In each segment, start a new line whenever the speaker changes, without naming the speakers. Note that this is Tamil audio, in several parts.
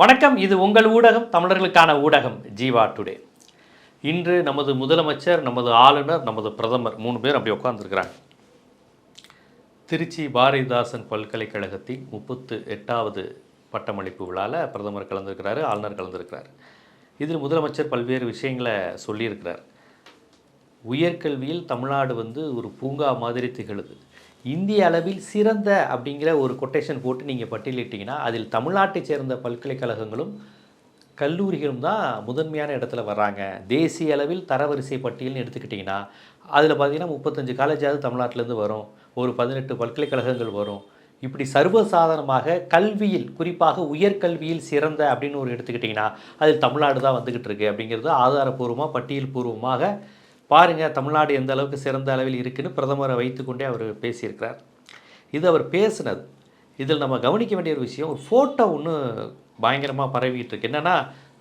வணக்கம் இது உங்கள் ஊடகம் தமிழர்களுக்கான ஊடகம் ஜீவா டுடே. இன்று நமது முதலமைச்சர் நமது ஆளுநர் நமது பிரதமர் மூணு பேர் அப்படி உட்காந்துருக்கிறாங்க திருச்சி பாரதிதாசன் பல்கலைக்கழகத்தின் முப்பத்து எட்டாவது பட்டமளிப்பு விழாவில் பிரதமர் கலந்துருக்கிறாரு ஆளுநர் கலந்துருக்கிறார். இதில் முதலமைச்சர் பல்வேறு விஷயங்களை சொல்லியிருக்கிறார். உயர்கல்வியில் தமிழ்நாடு வந்து ஒரு பூங்கா மாதிரி திகழுது. இந்திய அளவில் சிறந்த அப்படிங்கிற ஒரு கொட்டேஷன் போட்டு நீங்கள் பட்டியலிட்டீங்கன்னா அதில் தமிழ்நாட்டை சேர்ந்த பல்கலைக்கழகங்களும் கல்லூரிகளும் தான் முதன்மையான இடத்துல வர்றாங்க. தேசிய அளவில் தரவரிசை பட்டியல்னு எடுத்துக்கிட்டிங்கன்னா அதில் பார்த்தீங்கன்னா முப்பத்தஞ்சு காலேஜாவது தமிழ்நாட்டிலேருந்து வரும். ஒரு பதினெட்டு பல்கலைக்கழகங்கள் வரும். இப்படி சர்வசாதாரணமாக கல்வியில் குறிப்பாக உயர்கல்வியில் சிறந்த அப்படின்னு ஒரு எடுத்துக்கிட்டிங்கன்னா அதில் தமிழ்நாடு தான் வந்துக்கிட்டு இருக்கு அப்படிங்கிறது ஆதாரபூர்வமாக பட்டியல் பூர்வமாக பாருங்கள் தமிழ்நாடு எந்த அளவுக்கு சிறந்த அளவில் இருக்குன்னு பிரதமரை வைத்துக்கொண்டே அவர் பேசியிருக்கிறார். இது அவர் பேசினது. இதில் நம்ம கவனிக்க வேண்டிய ஒரு விஷயம் ஒரு ஃபோட்டோ ஒன்று பயங்கரமாக பரவிக்கிட்டு இருக்கு என்னென்னா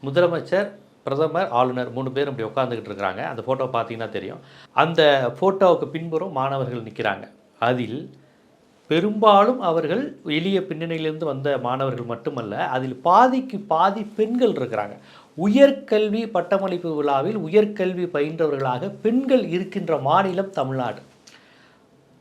முதலமைச்சர் பிரதமர் ஆளுநர் மூணு பேரும் அப்படி உட்காந்துக்கிட்டு இருக்கிறாங்க. அந்த ஃபோட்டோ பார்த்தீங்கன்னா தெரியும். அந்த ஃபோட்டோவுக்கு பின்புறம் மாணவர்கள் நிற்கிறாங்க அதில் பெரும்பாலும் அவர்கள் எளிய பின்னணியிலிருந்து வந்த மாணவர்கள் மட்டுமல்ல அதில் பாதிக்கு பாதி பெண்கள் இருக்கிறாங்க. உயர்கல்வி பட்டமளிப்பு விழாவில் உயர்கல்வி பயின்றவர்களாக பெண்கள் இருக்கின்ற மாநிலம் தமிழ்நாடு.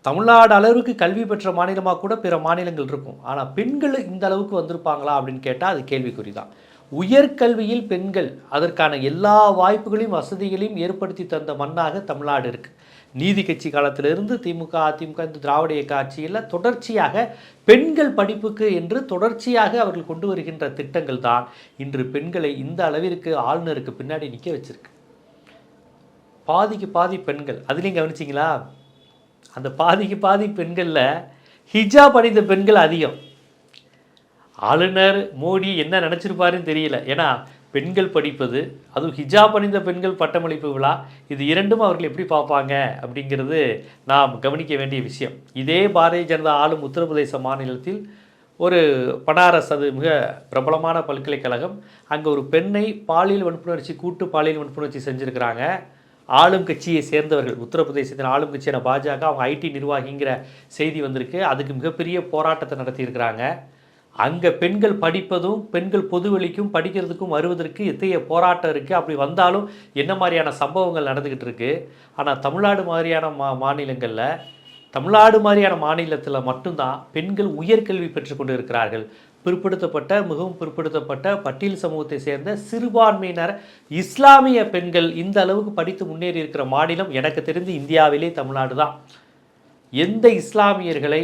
தமிழ்நாடு அளவுக்கு கல்வி பெற்ற மாநிலமாக கூட பிற மாநிலங்கள் இருக்கும். ஆனால் பெண்கள் இந்த அளவுக்கு வந்திருப்பாங்களா அப்படின்னு கேட்டால் அது கேள்விக்குறி தான் உயர்கல்வியில் பெண்கள் அதற்கான எல்லா வாய்ப்புகளையும் வசதிகளையும் ஏற்படுத்தி தந்த மண்ணாக தமிழ்நாடு இருக்குது நீதி கட்சி காலத்திலிருந்து திமுக அதிமுக இந்த திராவிட இயக்க ஆட்சியில் தொடர்ச்சியாக பெண்கள் படிப்புக்கு என்று தொடர்ச்சியாக அவர்கள் கொண்டு வருகின்ற திட்டங்கள் தான் இன்று பெண்களை இந்த அளவிற்கு ஆளுநருக்கு பின்னாடி நிற்க வச்சிருக்கு. பாதிக்கு பாதி பெண்கள். அதுலேயும் கவனிச்சிங்களா? அந்த பாதிக்கு பாதி பெண்களில் ஹிஜாப் அணிந்த பெண்கள் அதிகம். ஆளுநர் மோடி என்ன நினச்சிருப்பாருன்னு தெரியல. ஏன்னா பெண்கள் படிப்பது அதுவும் ஹிஜாப் அணிந்த பெண்கள் பட்டமளிப்பு விழா இது இரண்டும் அவர்கள் எப்படி பார்ப்பாங்க அப்படிங்கிறது நாம் கவனிக்க வேண்டிய விஷயம். இதே பாரதிய ஜனதா ஆளும் உத்தரப்பிரதேச மாநிலத்தில் ஒரு பனாரஸ் அது மிக பிரபலமான பல்கலைக்கழகம் அங்கே ஒரு பெண்ணை பாலியல் வன்புணர்ச்சி கூட்டு பாலியல் வன்புணர்ச்சி செஞ்சுருக்கிறாங்க. ஆளும் கட்சியை சேர்ந்தவர்கள் உத்தரப்பிரதேசத்தின் ஆளும் கட்சியான பாஜக அவங்க ஐடி நிர்வாகிங்கிற செய்தி வந்திருக்கு. அதுக்கு மிகப்பெரிய போராட்டத்தை நடத்தியிருக்கிறாங்க. அங்கே பெண்கள் படிப்பதும் பெண்கள் பொதுவெளிக்கும் படிக்கிறதுக்கும் வருவதற்கு எத்தகைய போராட்டம் இருக்குது அப்படி வந்தாலும் என்ன மாதிரியான சம்பவங்கள் நடந்துக்கிட்டு இருக்கு? ஆனால் தமிழ்நாடு மாதிரியான மா மாநிலங்களில் தமிழ்நாடு மாதிரியான மாநிலத்தில் மட்டும்தான் பெண்கள் உயர்கல்வி பெற்றுக்கொண்டு இருக்கிறார்கள் பிற்படுத்தப்பட்ட மிகவும் பிற்படுத்தப்பட்ட பட்டியல் சமூகத்தை சேர்ந்த சிறுபான்மையினர் இஸ்லாமிய பெண்கள் இந்த அளவுக்கு படித்து முன்னேறி இருக்கிற மாநிலம் எனக்கு தெரிந்து இந்தியாவிலே தமிழ்நாடு தான் எந்த இஸ்லாமியர்களை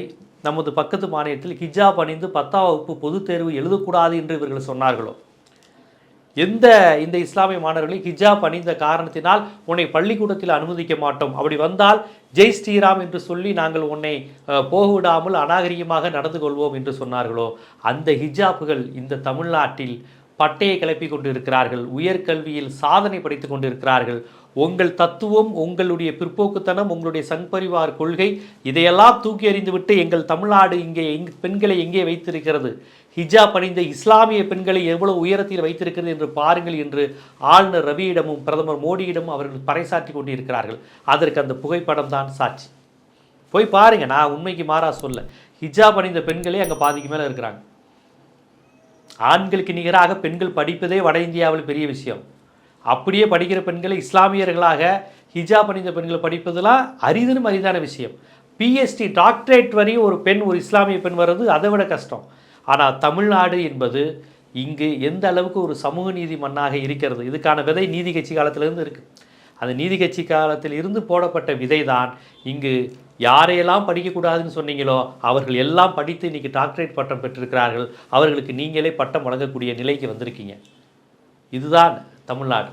நமது பக்கத்து மாநிலத்தில் ஹிஜாப் அணிந்து பத்தாம் வகுப்பு பொதுத் தேர்வு எழுதக்கூடாது என்று இவர்கள் சொன்னார்களோ? எந்த இந்த இஸ்லாமிய மாணவர்களை ஹிஜாப் அணிந்த காரணத்தினால் உன்னை பள்ளிக்கூடத்தில் அனுமதிக்க மாட்டோம். அப்படி வந்தால் ஜெய் ஸ்ரீராம் என்று சொல்லி நாங்கள் உன்னை போகவிடாமல் அநாகரிகமாக நடந்து கொள்வோம் என்று சொன்னார்களோ? அந்த ஹிஜாப்புகள் இந்த தமிழ்நாட்டில் பட்டையை கிளப்பி கொண்டு இருக்கிறார்கள் உயர்கல்வியில் சாதனை படைத்து கொண்டிருக்கிறார்கள். உங்கள் தத்துவம் உங்களுடைய பிற்போக்குத்தனம் உங்களுடைய சங்பரிவார் கொள்கை இதையெல்லாம் தூக்கி எறிந்துவிட்டு எங்கள் தமிழ்நாடு இங்கே எங் பெண்களை எங்கே வைத்திருக்கிறது? ஹிஜாப் அணிந்த இஸ்லாமிய பெண்களை எவ்வளவு உயரத்தில் வைத்திருக்கிறது என்று பாருங்கள் என்று ஆளுநர் ரவியிடமும் பிரதமர் மோடியிடமும் அவர்கள் பறைசாற்றி கொண்டிருக்கிறார்கள். அதற்கு அந்த புகைப்படம் தான் சாட்சி. போய் பாருங்கள் நான் உண்மைக்கு மாறா சொல்ல. ஹிஜாப் அணிந்த பெண்களே அங்கே பாதிக்கு மேலே இருக்கிறாங்க. ஆண்களுக்கு நிகராக பெண்கள் படிப்பதே வட இந்தியாவில் பெரிய விஷயம். அப்படியே படிக்கிற பெண்களை இஸ்லாமியர்களாக ஹிஜாப் அணிந்த பெண்களை படிப்பதெல்லாம் அரிதினும் அரிதான விஷயம். பிஎஸ்டி டாக்டரேட் வரையும் ஒரு பெண் ஒரு இஸ்லாமிய பெண் வர்றது அதை விட கஷ்டம். ஆனால் தமிழ்நாடு என்பது இங்கு எந்த அளவுக்கு ஒரு சமூக நீதி மண்ணாக இருக்கிறது? இதுக்கான விதை நீதி கட்சி காலத்திலிருந்து இருக்குது அந்த நீதி கட்சி காலத்தில் இருந்து போடப்பட்ட விதை தான் இங்கு யாரையெல்லாம் படிக்கக்கூடாதுன்னு சொன்னீங்களோ அவர்கள் எல்லாம் படித்து இன்னைக்கு டாக்டரேட் பட்டம் பெற்றிருக்கிறார்கள். அவர்களுக்கு நீங்களே பட்டம் வழங்கக்கூடிய நிலைக்கு வந்திருக்கீங்க. இதுதான் தமிழ்நாடு.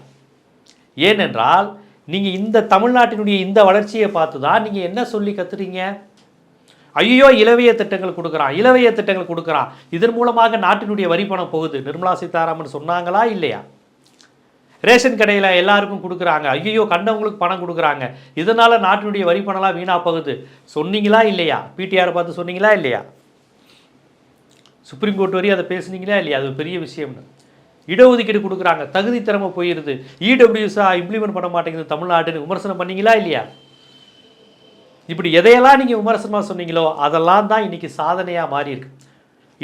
ஏனென்றால் நீங்கள் இந்த தமிழ்நாட்டினுடைய இந்த வளர்ச்சியை பார்த்து தான் நீங்கள் என்ன சொல்லி கத்துறீங்க? ஐயோ இலவைய திட்டங்கள் கொடுக்குறான் இலவைய திட்டங்கள் கொடுக்குறான் இதன் மூலமாக நாட்டினுடைய வரி பணம் போகுது. நிர்மலா சீதாராமன் சொன்னாங்களா இல்லையா? ரேஷன் கடையில் எல்லாருக்கும் கொடுக்குறாங்க. ஐயோ கண்டவங்களுக்கு பணம் கொடுக்குறாங்க. இதனால் நாட்டினுடைய வரி பணம்லாம் வீணாக போகுது. சொன்னீங்களா இல்லையா? பிடிஆர் பார்த்து சொன்னீங்களா இல்லையா? சுப்ரீம் கோர்ட் வரையும் அதை பேசுனீங்களா இல்லையா? அது பெரிய விஷயம்னு. இடஒதுக்கீடு கொடுக்குறாங்க. தகுதி திறமை போயிடுது இடபிள்யூஎஸ்ஆ இம்ப்ளிமெண்ட் பண்ண மாட்டேங்குது தமிழ்நாட்டுன்னு விமர்சனம் பண்ணீங்களா இல்லையா? இப்படி எதையெல்லாம் நீங்கள் விமர்சனமாக சொன்னீங்களோ அதெல்லாம் தான் இன்னைக்கு சாதனையாக மாறியிருக்கு.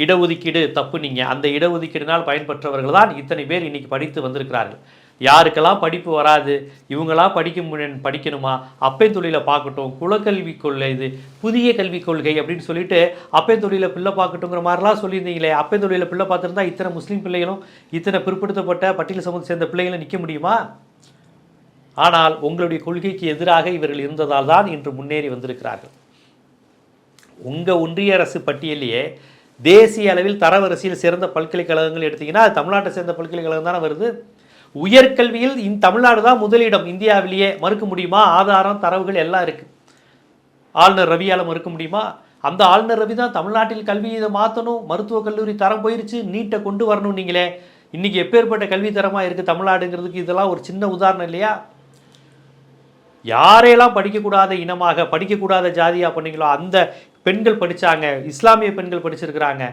இடஒதுக்கீடு தப்பு நீங்கள் அந்த இடஒதுக்கீடுனால் பயன்பெற்றவர்கள் தான் இத்தனை பேர் இன்னைக்கு படித்து வந்திருக்கிறார்கள். யாருக்கெல்லாம் படிப்பு வராது இவங்களாம் படிக்க முடியும் படிக்கணுமா? அப்பை தொழிலை பார்க்கட்டும் குலக்கல்வி கொள்கை இது புதிய கல்விக் கொள்கை அப்படின்னு சொல்லிட்டு அப்பை தொழிலை பிள்ளை பார்க்கட்டுங்கிற மாதிரிலாம் சொல்லியிருந்தீங்களே அப்பை தொழிலை பிள்ளை பார்த்துருந்தா இத்தனை முஸ்லீம் பிள்ளைகளும் இத்தனை பிற்படுத்தப்பட்ட பட்டியல் சமூகத்தை சேர்ந்த பிள்ளைகளும் நிற்க முடியுமா? ஆனால் உங்களுடைய கொள்கைக்கு எதிராக இவர்கள் இருந்ததால் தான் இன்று முன்னேறி வந்திருக்கிறார்கள். உங்கள் ஒன்றிய அரசு பட்டியலையே தேசிய அளவில் தரவரிசையில் சிறந்த பல்கலைக்கழகங்கள் எடுத்தீங்கன்னா அது தமிழ்நாட்டை சேர்ந்த பல்கலைக்கழகம் தானே வருது? உயர்கல்வியில் இந்த தமிழ்நாடு தான் முதலிடம். இந்தியாவிலேயே மறுக்க முடியுமா? ஆதாரம் தரவுகள் எல்லாம் இருக்குது ஆளுநர் ரவியால் மறுக்க முடியுமா? அந்த ஆளுநர் ரவி தான் தமிழ்நாட்டில் கல்வி இதை மாற்றணும் மருத்துவக் கல்லூரி தரம் போயிருச்சு. நீட்டை கொண்டு வரணும் நீங்களே. இன்றைக்கி எப்பேற்பட்ட கல்வி தரமாக இருக்குது தமிழ்நாடுங்கிறதுக்கு இதெல்லாம் ஒரு சின்ன உதாரணம் இல்லையா? யாரையெல்லாம் படிக்கக்கூடாத இனமாக படிக்கக்கூடாத ஜாதியாக பண்ணீங்களோ அந்த பெண்கள் படித்தாங்க இஸ்லாமிய பெண்கள் படிச்சிருக்கிறாங்க.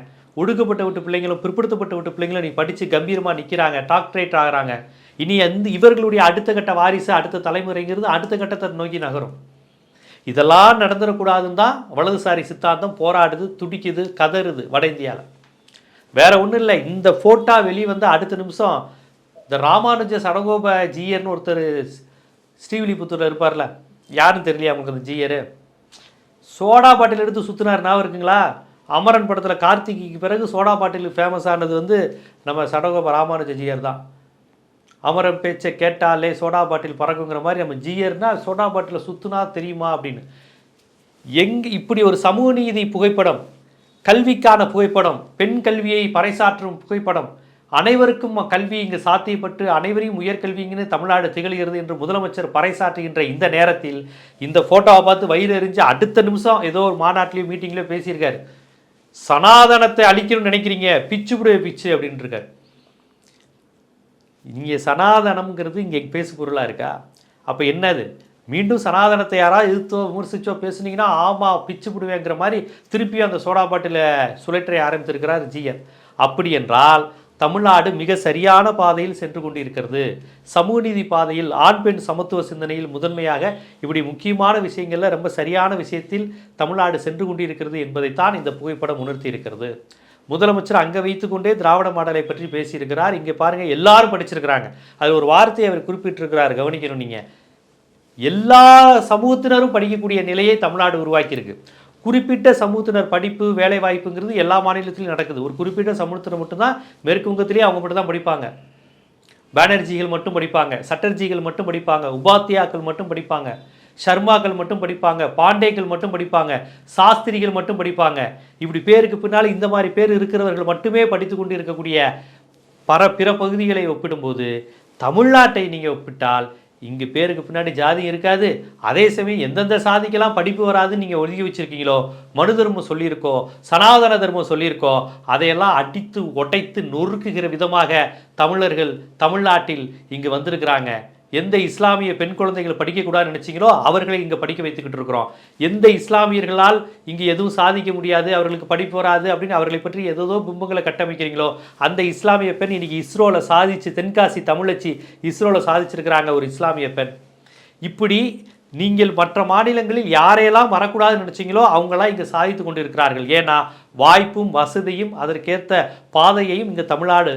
ஒடுக்கப்பட்ட விட்டு பிள்ளைங்களும் பிற்படுத்தப்பட்ட விட்டு பிள்ளைங்களும் நீ படித்து கம்பீரமாக நிற்கிறாங்க டாக்டரேட் ஆகுறாங்க. இனி அந்த இவர்களுடைய அடுத்த கட்ட வாரிசு அடுத்த தலைமுறைங்கிறது அடுத்த கட்டத்தை நோக்கி நகரும். இதெல்லாம் நடந்துடக்கூடாதுன்னு தான் வலதுசாரி சித்தாந்தம் போராடுது துடிக்குது கதறுது வட இந்தியாவில் வேற ஒன்றும் இல்லை இந்த ஃபோட்டோ வெளியே வந்து அடுத்த நிமிஷம் இந்த ராமானுஜ சடகோப ஜீயர்னு ஒருத்தர் ஸ்ரீவில்லிபுத்தூரில் இருப்பார்ல. யாருன்னு தெரியலையா அவங்களுக்கு அந்த ஜீயர்? சோடா பாட்டில் எடுத்து சுற்றினார் ஞாபகம் இருக்குங்களா? அமரன் படத்தில் கார்த்திகைக்கு பிறகு சோடா பாட்டில் ஃபேமஸ் ஆனது வந்து நம்ம சடகோப ராமானுஜ ஜீயர் தான். அமரன் பேச்சை கேட்டாலே சோடா பாட்டில் பறக்குங்கிற மாதிரி நம்ம ஜீயர்னா சோடா பாட்டில் சுற்றுனா தெரியுமா அப்படின்னு. எங் இப்படி ஒரு சமூக நீதி புகைப்படம் கல்விக்கான புகைப்படம் பெண் கல்வியை பறைசாற்றும் புகைப்படம் அனைவருக்கும் கல்வி இங்கு சாத்தியப்பட்டு அனைவரையும் உயர்கல்விங்கன்னு தமிழ்நாடு திகழ்கிறது என்று முதலமைச்சர் பறைசாற்றுகின்ற இந்த நேரத்தில் இந்த ஃபோட்டோவை பார்த்து வயிறு எறிஞ்சு அடுத்த நிமிஷம் ஏதோ ஒரு மாநாட்டிலையும் மீட்டிங்லேயோ பேசியிருக்காரு. சனாதனத்தை அழிக்கணும்னு நினைக்கிறீங்க பிச்சு புடைய பிச்சு அப்படின்ட்டு இருக்காரு இங்கே சனாதனம்ங்கிறது இங்கே பேசு பொருளாக இருக்கா? அப்போ என்னது? மீண்டும் சனாதனத்தை யாராவது எதிர்த்தோ விமர்சிச்சோ பேசுனீங்கன்னா ஆமாம் பிச்சு விடுவேங்கிற மாதிரி திருப்பியும் அந்த சோடா பாட்டில் சுழற்றை ஆரம்பித்திருக்கிறார் ஜிஎன் அப்படி என்றால் தமிழ்நாடு மிக சரியான பாதையில் சென்று கொண்டிருக்கிறது. சமூக நீதி பாதையில் ஆண் பெண் சமத்துவ சிந்தனையில் முதன்மையாக இப்படி முக்கியமான விஷயங்களில் ரொம்ப சரியான விஷயத்தில் தமிழ்நாடு சென்று கொண்டிருக்கிறது என்பதைத்தான் இந்த புகைப்படம் உணர்த்தி இருக்கிறது முதலமைச்சர் அங்கே வைத்துக்கொண்டே திராவிட மாடலை பற்றி பேசியிருக்கிறார். இங்கே பாருங்கள் எல்லாரும் படிச்சிருக்கிறாங்க. அது ஒரு வார்த்தையை அவர் குறிப்பிட்டிருக்கிறார் கவனிக்கணும் நீங்கள் எல்லா சமூகத்தினரும் படிக்கக்கூடிய நிலையை தமிழ்நாடு உருவாக்கியிருக்கு. குறிப்பிட்ட சமூகத்தினர் படிப்பு வேலை வாய்ப்புங்கிறது எல்லா மாநிலத்திலையும் நடக்குது. ஒரு குறிப்பிட்ட சமூகத்தினர் மட்டும்தான் மேற்கு வங்கத்திலேயே அவங்க மட்டும் தான் படிப்பாங்க. பானர்ஜிகள் மட்டும் படிப்பாங்க சட்டர்ஜிகள் மட்டும் படிப்பாங்க உபாத்தியாக்கள் மட்டும் படிப்பாங்க ஷர்மாக்கள் மட்டும் படிப்பாங்க பாண்டேக்கள் மட்டும் படிப்பாங்க சாஸ்திரிகள் மட்டும் படிப்பாங்க. இப்படி பேருக்கு பின்னால் இந்த மாதிரி பேர் இருக்கிறவர்கள் மட்டுமே படித்து கொண்டு இருக்கக்கூடிய பர பிற பகுதிகளை ஒப்பிடும்போது தமிழ்நாட்டை நீங்கள் ஒப்பிட்டால் இங்கு பேருக்கு பின்னாடி ஜாதி இருக்காது. அதே சமயம் எந்தெந்த சாதிக்கெல்லாம் படிப்பு வராதுன்னு நீங்கள் ஒதுக்கி வச்சிருக்கீங்களோ மனு தர்மம் சொல்லியிருக்கோ சனாதன தர்மம் சொல்லியிருக்கோ அதையெல்லாம் அடித்து ஒட்டைத்து நொறுக்குகிற விதமாக தமிழர்கள் தமிழ்நாட்டில் இங்கு வந்திருக்கிறாங்க. எந்த இஸ்லாமிய பெண் குழந்தைகள் படிக்கக்கூடாதுன்னு நினச்சிங்களோ அவர்களை இங்கே படிக்க வைத்துக்கிட்டு இருக்கிறோம். எந்த இஸ்லாமியர்களால் இங்கே எதுவும் சாதிக்க முடியாது அவர்களுக்கு படிப்பு வராது அப்படின்னு அவர்களை பற்றி ஏதோ பிம்பங்களை கட்டமைக்கிறீங்களோ அந்த இஸ்லாமிய பெண் இன்றைக்கி இஸ்ரோவில் சாதிச்சு தென்காசி தமிழச்சி இஸ்ரோவில் சாதிச்சிருக்கிறாங்க ஒரு இஸ்லாமிய பெண். இப்படி நீங்கள் மற்ற மாநிலங்களில் யாரையெல்லாம் வரக்கூடாதுன்னு நினச்சிங்களோ அவங்களாம் இங்கே சாதித்து கொண்டு இருக்கிறார்கள் ஏன்னா வாய்ப்பும் வசதியும் அதற்கேற்ற பாதையையும் இங்கே தமிழ்நாடு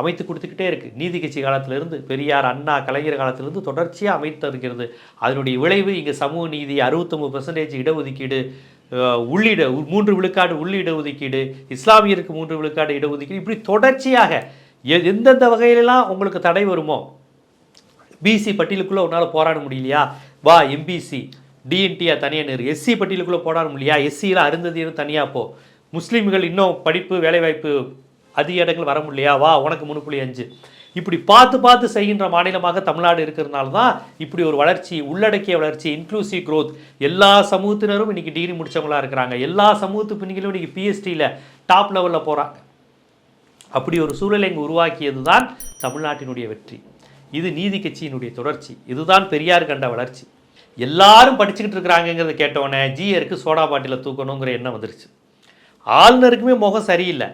அமைத்து கொடுத்துக்கிட்டே இருக்குது நீதி கட்சி காலத்திலிருந்து பெரியார் அண்ணா கலைஞர் காலத்திலிருந்து தொடர்ச்சியாக அமைத்து இருக்கிறது. அதனுடைய விளைவு இங்கே சமூக நீதி அறுபத்தொம்பது பர்சன்டேஜ் இடஒதுக்கீடு உள்ளிட மூன்று விழுக்காடு உள்ளிட ஒதுக்கீடு இஸ்லாமியருக்கு மூன்று விழுக்காடு இடஒதுக்கீடு இப்படி தொடர்ச்சியாக எந்தெந்த வகையிலெல்லாம் உங்களுக்கு தடை வருமோ பிசி பட்டியலுக்குள்ளே உன்னால் போராட முடியலையா? வா எம்பிசி டிஎன்டிஆ தனியாக நிறு. எஸ்சி பட்டியலுக்குள்ளே போராட முடியலையா எஸ்சியில் அருந்ததின்னு தனியாக போ. முஸ்லீம்கள் இன்னும் படிப்பு வேலைவாய்ப்பு அதிக இடங்கள் வர முடியலையா? வா உனக்கு மூணு புள்ளி அஞ்சு. இப்படி பார்த்து பார்த்து செய்கின்ற மாநிலமாக தமிழ்நாடு இருக்கிறதுனால தான் இப்படி ஒரு வளர்ச்சி உள்ளடக்கிய வளர்ச்சி இன்க்ளூசிவ் க்ரோத் எல்லா சமூகத்தினரும் இன்றைக்கி டிகிரி முடித்தவங்களாக இருக்கிறாங்க. எல்லா சமூகத்து பின்னிகளும் இன்றைக்கி பிஎஸ்டியில் டாப் லெவலில் போகிறாங்க அப்படி ஒரு சூழலை இங்கு உருவாக்கியது தான் தமிழ்நாட்டினுடைய வெற்றி. இது நீதி கட்சியினுடைய தொடர்ச்சி. இதுதான் பெரியார் கண்ட வளர்ச்சி. எல்லாரும் படிச்சுக்கிட்டு இருக்கிறாங்கிறத கேட்டோன்னே ஜியருக்கு சோடா பாட்டில தூக்கணுங்கிற எண்ணம் வந்துருச்சு. ஆளுநருக்குமே முகம் சரியில்லை.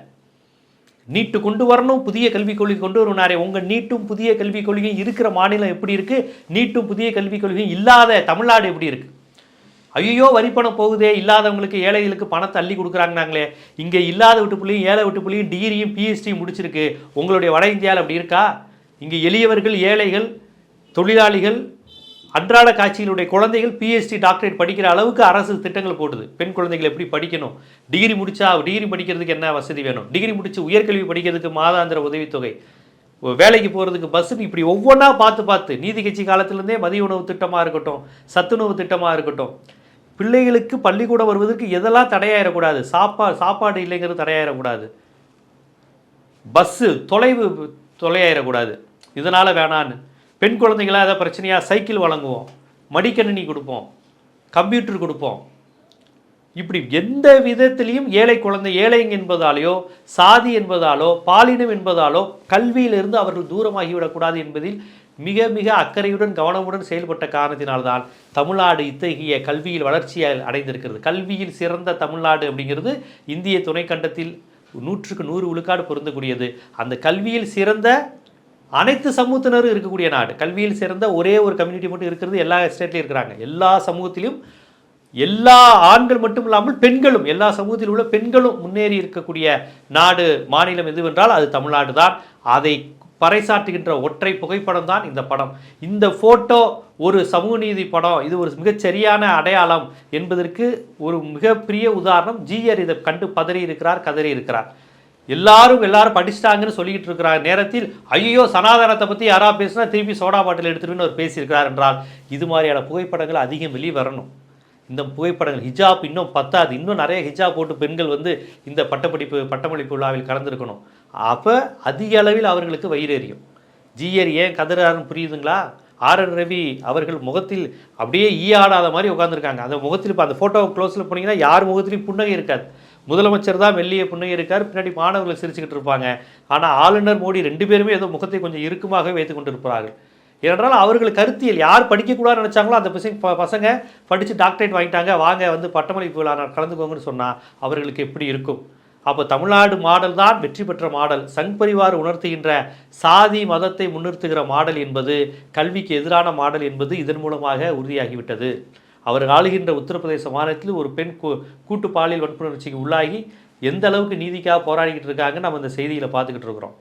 நீட்டு கொண்டு வரணும் புதிய கல்விக் கொள்கை கொண்டு வருனாரே உங்கள் நீட்டும் புதிய கல்விக் கொள்கையும் இருக்கிற மாநிலம் எப்படி இருக்குது நீட்டும் புதிய கல்விக் கொள்கையும் இல்லாத தமிழ்நாடு எப்படி இருக்குது ஐயோ வரி பணம் போகுதே இல்லாதவங்களுக்கு ஏழைகளுக்கு பணத்தை அள்ளி கொடுக்குறாங்கனாங்களே. இங்கே இல்லாத விட்டு புள்ளியும் ஏழை விட்டு புள்ளியும் டிகிரியும் பிஹெச்டியும் முடிச்சிருக்கு. உங்களுடைய வட இந்தியாவில் அப்படி இருக்கா? இங்கே எளியவர்கள் ஏழைகள் தொழிலாளிகள் அன்றாட காட்சிகளுடைய குழந்தைகள் பிஹெச்டி டாக்டரேட் படிக்கிற அளவுக்கு அரசு திட்டங்கள் போடுது. பெண் குழந்தைகள் எப்படி படிக்கணும்? டிகிரி முடிச்சா டிகிரி படிக்கிறதுக்கு என்ன வசதி வேணும்? டிகிரி முடிச்சு உயர்கல்வி படிக்கிறதுக்கு மாதாந்திர உதவித்தொகை. வேலைக்கு போகிறதுக்கு பஸ்ஸுன்னு இப்படி ஒவ்வொன்றா பார்த்து பார்த்து நீதி கட்சி காலத்திலேருந்தே மதிய உணவு திட்டமாக இருக்கட்டும் சத்துணவு திட்டமாக இருக்கட்டும் பிள்ளைகளுக்கு பள்ளிக்கூடம் வருவதற்கு எதெல்லாம் தடையாயிடக்கூடாது சாப்பா சாப்பாடு இல்லைங்கிறது தடையாயிடக்கூடாது பஸ்ஸு தொலைவு தொலையாயிடக்கூடாது இதனால் வேணான்னு. பெண் குழந்தைங்களாம் ஏதாவது பிரச்சனையாக சைக்கிள் வழங்குவோம். மடிக்கணினி கொடுப்போம். கம்ப்யூட்டர் கொடுப்போம். இப்படி எந்த விதத்திலையும் ஏழை குழந்தை ஏழைங்க என்பதாலேயோ சாதி என்பதாலோ பாலினம் என்பதாலோ கல்வியிலிருந்து அவர்கள் தூரமாகிவிடக்கூடாது என்பதில் மிக மிக அக்கறையுடன் கவனமுடன் செயல்பட்ட காரணத்தினால்தான் தமிழ்நாடு இத்தகைய கல்வியில் வளர்ச்சியை அடைந்திருக்கிறது. கல்வியில் சிறந்த தமிழ்நாடு அப்படிங்கிறது இந்திய துணைக்கண்டத்தில் நூற்றுக்கு நூறு விழுக்காடு பொருந்தக்கூடியது. அந்த கல்வியில் சிறந்த அனைத்து சமூகத்தினரும் இருக்கக்கூடிய நாடு. கல்வியில் சிறந்த ஒரே ஒரு கம்யூனிட்டி மட்டும் இருக்கிறது எல்லா ஸ்டேட்லையும் இருக்கிறாங்க. எல்லா சமூகத்திலும் எல்லா ஆண்கள் மட்டும் இல்லாமல் பெண்களும் எல்லா சமூகத்தில் உள்ள பெண்களும் முன்னேறி இருக்கக்கூடிய நாடு மாநிலம் எதுவென்றால் அது தமிழ்நாடு தான். அதை பறைசாற்றுகின்ற ஒற்றை புகைப்படம் தான் இந்த படம். இந்த ஃபோட்டோ ஒரு சமூக நீதி படம். இது ஒரு மிகச்சரியான அடையாளம் என்பதற்கு ஒரு மிகப்பெரிய உதாரணம். ஜிஆர் இதை கண்டு பதறி இருக்கிறார் கதறி இருக்கிறார் எல்லாரும் எல்லாரும் படிச்சிட்டாங்கன்னு சொல்லிக்கிட்டு இருக்கிற நேரத்தில் ஐயோ சனாதனத்தை பற்றி யாராக பேசினா திருப்பி சோடா பாட்டில் எடுத்துருன்னு அவர் பேசியிருக்கிறார் என்றால் இது மாதிரியான புகைப்படங்கள் அதிகம் வெளியே வரணும். இந்த புகைப்படங்கள் ஹிஜாப் இன்னும் பத்தாது. இன்னும் நிறைய ஹிஜாப் போட்டு பெண்கள் வந்து இந்த பட்டப்படிப்பு பட்டமளிப்பு விழாவில் கலந்துருக்கணும். அப்போ அதிக அளவில் அவர்களுக்கு வயிறு எரியும் ஜிஆர் ஏன் கதறாருன்னு புரியுதுங்களா? ஆர் என் ரவி அவர்கள் முகத்தில் அப்படியே ஈ ஆடாத மாதிரி உட்காந்துருக்காங்க அந்த முகத்தில் இப்போ அந்த ஃபோட்டோ க்ளோஸில் போனீங்கன்னா யார் முகத்திலையும் புன்னகை இருக்காது. முதலமைச்சர் தான் மெல்லிய புன்னகை இருக்கார் பின்னாடி மாணவர்கள் சிரிச்சுக்கிட்டு இருப்பாங்க. ஆனால் ஆளுநர் மோடி ரெண்டு பேருமே ஏதோ முகத்தை கொஞ்சம் இறுக்கமாக வைத்து கொண்டிருப்பார்கள். ஏனென்றால் அவர்கள் கருத்தியல் யார் படிக்கக்கூடாதுன்னு நினச்சாங்களோ அந்த பசங்க ப- பசங்க படித்து டாக்டரேட் வாங்கிட்டாங்க. வாங்க வந்து பட்டமளிப்பு விழா கலந்துக்கோங்கன்னு சொன்னால் அவர்களுக்கு எப்படி இருக்கும்? அப்போ தமிழ்நாடு மாடல் தான் வெற்றி பெற்ற மாடல். சங் பரிவார் உணர்த்துகின்ற சாதி மதத்தை முன்னிறுத்துகிற மாடல் என்பது கல்விக்கு எதிரான மாடல் என்பது இதன் மூலமாக உறுதியாகிவிட்டது. அவர் ஆளுகின்ற உத்தரப்பிரதேச மாநிலத்தில் ஒரு பெண் கூட்டு பாலியல் வன்புணர்ச்சிக்கு உள்ளாகி எந்த அளவுக்கு நீதிக்காக போராடிக்கிட்டு இருக்காங்கன்னு நம்ம இந்த செய்தியில் பார்த்துக்கிட்டு இருக்கிறோம்.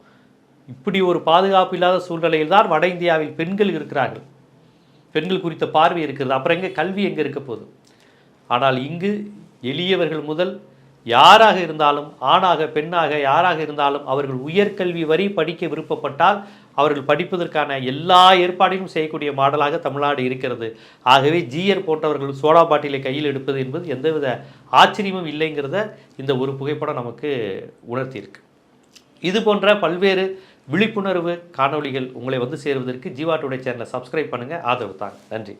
இப்படி ஒரு பாதுகாப்பு இல்லாத சூழ்நிலையில் தான் வட இந்தியாவில் பெண்கள் இருக்கிறார்கள். பெண்கள் குறித்த பார்வை இருக்கிறது. அப்புறம் எங்கே கல்வி எங்கே இருக்க போகுது? ஆனால் இங்கு எளியவர்கள் முதல் யாராக இருந்தாலும் ஆணாக பெண்ணாக யாராக இருந்தாலும் அவர்கள் உயர்கல்வி வரை படிக்க விருப்பப்பட்டால் அவர்கள் படிப்பதற்கான எல்லா ஏற்பாடையும் செய்யக்கூடிய மாடலாக தமிழ்நாடு இருக்கிறது. ஆகவே ஜிஆர் போன்றவர்கள் சோடா பாட்டிலை கையில் எடுப்பது என்பது எந்தவித ஆச்சரியமும் இல்லைங்கிறத இந்த ஒரு புகைப்படம் நமக்கு உணர்த்தியிருக்கு. இது போன்ற பல்வேறு விழிப்புணர்வு காணொளிகள் உங்களை வந்து சேருவதற்கு ஜீவா டுடே சேனலை சப்ஸ்கிரைப் பண்ணுங்கள் ஆதரவு தாங்க. நன்றி.